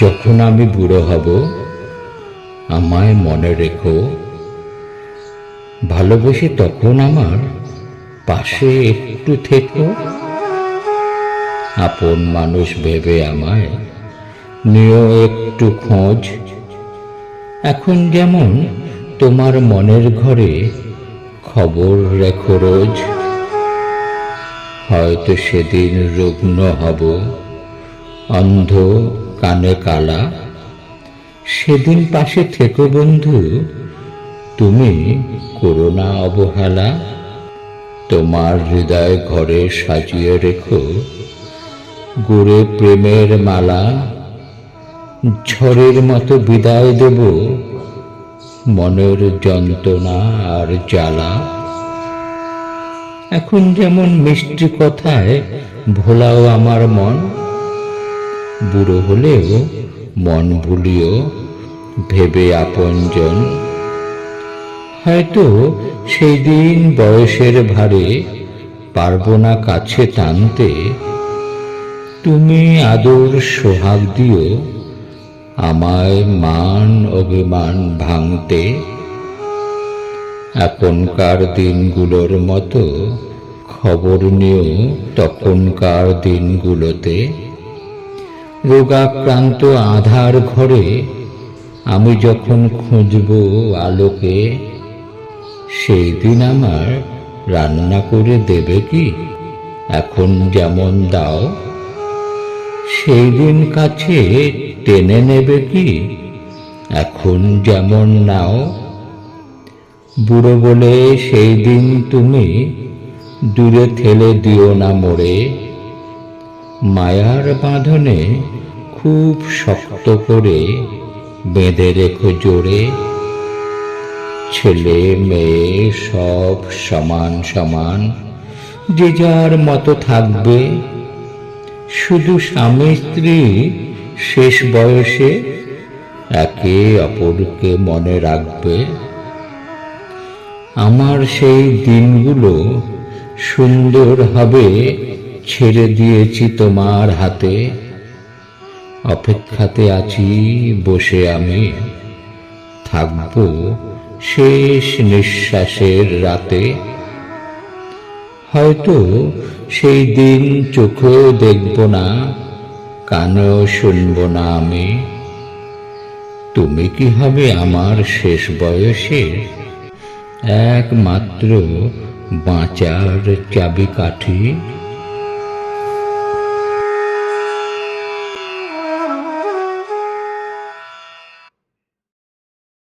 যখন আমি বুড়ো হব, আমায় মনে রেখো, ভালোবেসে তখন আমার পাশে একটু থেকো। আপন মানুষ ভেবে আমায় নিও একটু খোঁজ। এখন যেমন তোমার মনের ঘরে খবর রেখো রোজ, হয়তো সেদিন রুগ্ন হব, অন্ধ কানে কালা, সেদিন পাশে থেকো বন্ধু, তুমি করোনা অবহেলা, তোমার হৃদয় ঘরে সাজিয়ে রেখো, গুড়ে প্রেমের মালা, ঝড়ের মতো বিদায় দেব, মনের যন্ত্রণা আর জ্বালা। এখন যেমন মিষ্টি কথায় ভোলাও আমার মন বুড়ো হলেও মন ভুলিও ভেবে আপনজন হয়তো সেই দিন বয়সের ভারে পারব না কাছে টানতে তুমি আদর সোহাগ দিও, আমায় মান অভিমান ভাঙতে। এখনকার দিনগুলোর মতো খবর নিও তখনকার দিনগুলোতে। রোগাক্রান্ত আধার ঘরে আমি যখন খুঁজব আলোকে সেই দিন আমার রান্না করে দেবে কি? এখন যেমন দাও। সেই দিন কাছে টেনে নেবে কি? এখন যেমন নাও। বুড়ো বলে সেই দিন তুমি দূরে ঠেলে দিও না মোড়ে। মায়ার বাঁধনে খুব শক্ত করে বেঁধে রেখো জোরে। ছেলে, মেয়ে সব সমান সমান, যে যার মতো থাকবে। শুধু স্বামী স্ত্রী শেষ বয়সে একে অপরকে মনে রাখবে। আমার সেই দিনগুলো সুন্দর হবে ছেড়ে দিয়েছি তোমার হাতে। অপেক্ষাতে আছি, বসে আমি। থাকব শেষ নিঃশ্বাসের রাতে। হয়তো সেই দিন চোখেও দেখব না, কানেও শুনব না আমি। তুমি কি হবে আমার শেষ বয়সে? একমাত্র বাঁচার চাবিকাঠি।